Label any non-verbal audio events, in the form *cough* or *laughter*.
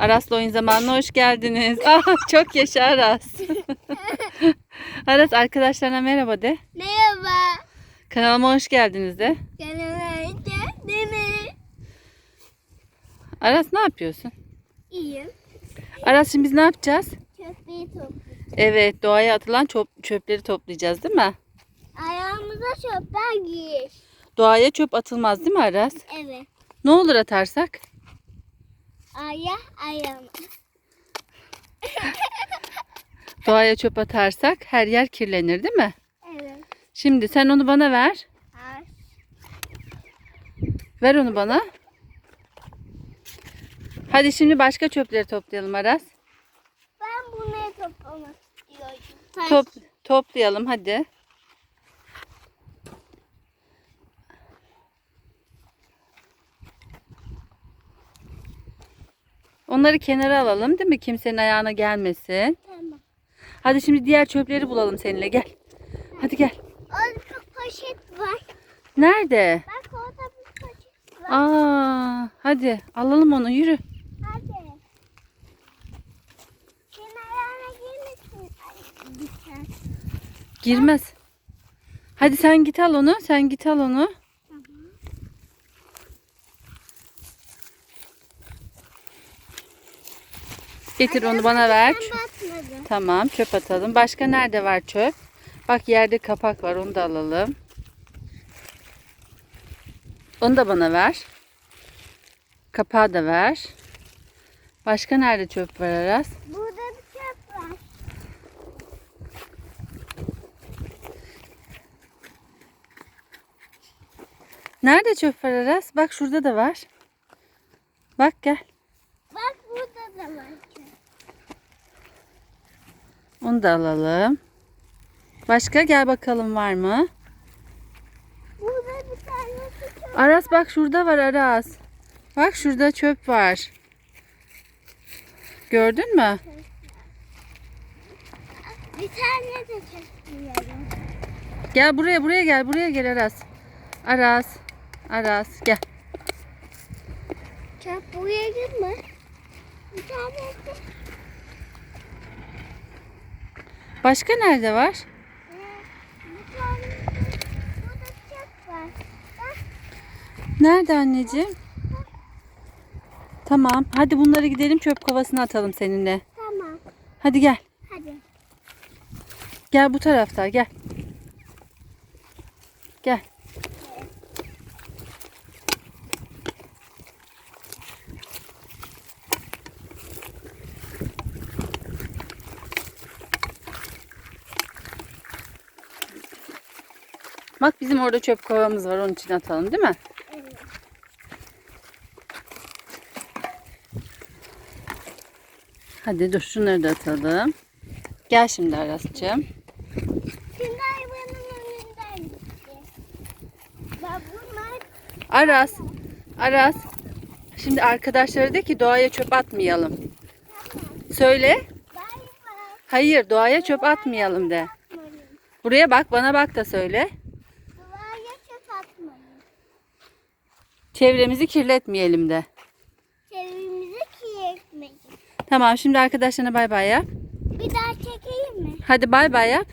Aras'la oyun zamanına hoş geldiniz. *laughs* Ah, çok yaşa Aras. *laughs* Aras arkadaşlarına merhaba de. Merhaba. Kanalıma hoş geldiniz de. Kanalımda değil mi? Aras ne yapıyorsun? İyiyim. Aras şimdi biz ne yapacağız? Köpeği topluyorum. Evet doğaya atılan çöp, çöpleri toplayacağız değil mi? Ayağımıza çöpler giyiş. Doğaya çöp atılmaz değil mi Aras? Evet. Ne olur atarsak? Aya ayağım. *laughs* Doğaya çöp atarsak her yer kirlenir değil mi? Evet. Şimdi sen onu bana ver. Ar. Ver onu bana. Hadi şimdi başka çöpleri toplayalım Aras. Ben bunu toplamak istiyorum. Top, toplayalım hadi. Onları kenara alalım değil mi? Kimsenin ayağına gelmesin. Tamam. Hadi şimdi diğer çöpleri bulalım seninle gel. Hadi gel. Orada poşet var. Nerede? Bak orada bir poşet var. Aa, hadi alalım onu yürü. Hadi. Senin ayağına girmesin. Ay. Girmez. Hadi sen git al onu. Sen git al onu. Tamam. Getir onu bana ver. Tamam çöp atalım. Başka nerede var çöp? Bak yerde kapak var onu da alalım. Onu da bana ver. Kapağı da ver. Başka nerede çöp var Aras? Burada bir çöp var. Nerede çöp var Aras? Bak şurada da var. Bak gel. Bak burada da var. Onu da alalım. Başka gel bakalım var mı? Burada bir tane çöp. Aras bak şurada var Aras. Bak şurada çöp var. Gördün mü? Bir tane de çöp. Gel buraya buraya gel buraya gel Aras. Aras. Aras gel. Çöp buraya girme. Bir tane de Başka nerede var? Nerede anneciğim? Tamam. Hadi bunları gidelim çöp kovasına atalım seninle. tamam. Hadi gel. Hadi. Gel bu tarafta gel. Gel. Bak bizim orada çöp kovamız var. Onun için atalım değil mi? Evet. Hadi dur şunları da atalım. Gel şimdi Aras'cığım. Aras. Aras. Şimdi arkadaşlara de ki doğaya çöp atmayalım. Söyle. Hayır doğaya çöp atmayalım de. Buraya bak bana bak da söyle. Çevremizi kirletmeyelim de. Çevremizi kirletmeyin. Tamam şimdi arkadaşlarına bay bay yap. Bir daha çekeyim mi? Hadi bay bay yap.